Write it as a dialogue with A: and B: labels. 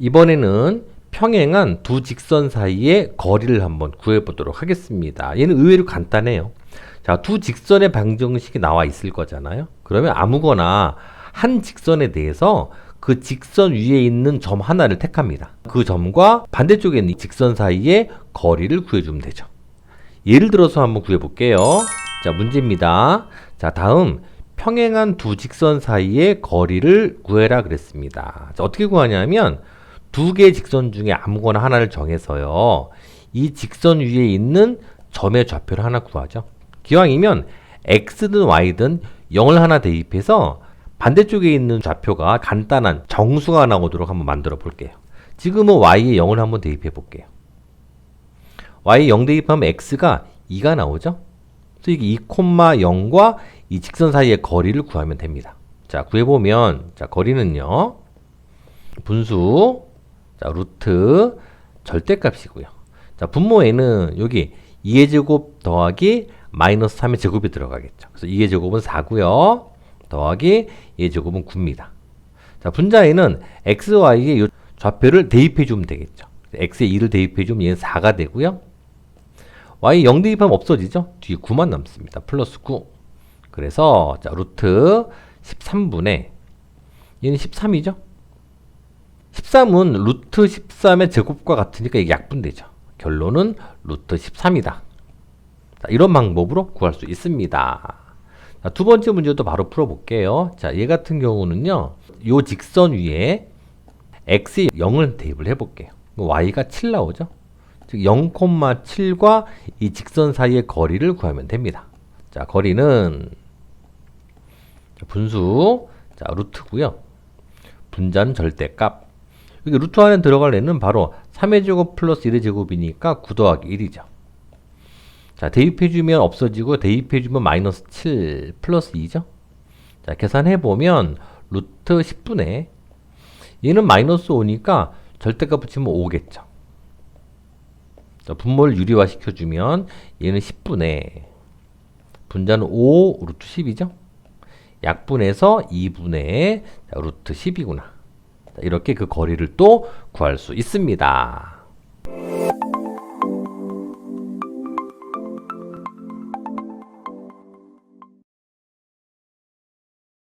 A: 이번에는 평행한 두 직선 사이의 거리를 한번 구해보도록 하겠습니다. 얘는 의외로 간단해요. 자, 두 직선의 방정식이 나와 있을 거잖아요. 그러면 아무거나 한 직선에 대해서 그 직선 위에 있는 점 하나를 택합니다. 그 점과 반대쪽에 있는 이 직선 사이의 거리를 구해주면 되죠. 예를 들어서 한번 구해볼게요. 자, 문제입니다. 자, 다음 평행한 두 직선 사이의 거리를 구해라 그랬습니다. 자, 어떻게 구하냐면 두 개의 직선 중에 아무거나 하나를 정해서요. 이 직선 위에 있는 점의 좌표를 하나 구하죠. 기왕이면 x든 y든 0을 하나 대입해서 반대쪽에 있는 좌표가 간단한 정수가 나오도록 한번 만들어 볼게요. 지금은 y에 0을 한번 대입해 볼게요. y 0 대입하면 x가 2가 나오죠. 그래서 이게 2,0과 이 직선 사이의 거리를 구하면 됩니다. 자, 구해보면, 자, 거리는요, 분수, 자, 루트, 절대값이고요. 자, 분모에는 여기 2의 제곱 더하기 마이너스 3의 제곱이 들어가겠죠. 그래서 2의 제곱은 4고요. 더하기 2의 제곱은 9입니다. 자, 분자에는 x, y의 요 좌표를 대입해 주면 되겠죠. x에 2를 대입해 주면 얘는 4가 되고요. y 0 대입하면 없어지죠. 뒤에 9만 남습니다. 플러스 9. 그래서 자, 루트 13분의 얘는 13이죠. 13은 루트 13의 제곱과 같으니까 이게 약분되죠. 결론은 루트 13이다. 자, 이런 방법으로 구할 수 있습니다. 자, 두 번째 문제도 바로 풀어볼게요. 자, 얘 같은 경우는요. 요 직선 위에 x에 0을 대입을 해볼게요. y가 7 나오죠. 즉 0,7과 이 직선 사이의 거리를 구하면 됩니다. 자, 거리는 자, 분수 자, 루트고요. 분자는 절대값. 여기 루트 안에 들어갈 애는 바로 3의 제곱 플러스 1의 제곱이니까 9 더하기 1이죠. 자, 대입해주면 없어지고 대입해주면 마이너스 7 플러스 2죠. 자, 계산해보면 루트 10분의 얘는 마이너스 5니까 절대값 붙이면 5겠죠. 자, 분모를 유리화 시켜주면 얘는 10분의 분자는 5 루트 10이죠. 약분해서 2분의 루트 10이구나. 이렇게 그 거리를 또 구할 수 있습니다.